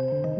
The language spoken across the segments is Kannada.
you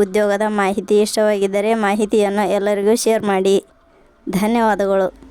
ಉದ್ಯೋಗದ ಮಾಹಿತಿ ಇಷ್ಟವಾಗಿದ್ದರೆ ಮಾಹಿತಿಯನ್ನು ಎಲ್ಲರಿಗೂ ಶೇರ್ ಮಾಡಿ. ಧನ್ಯವಾದಗಳು.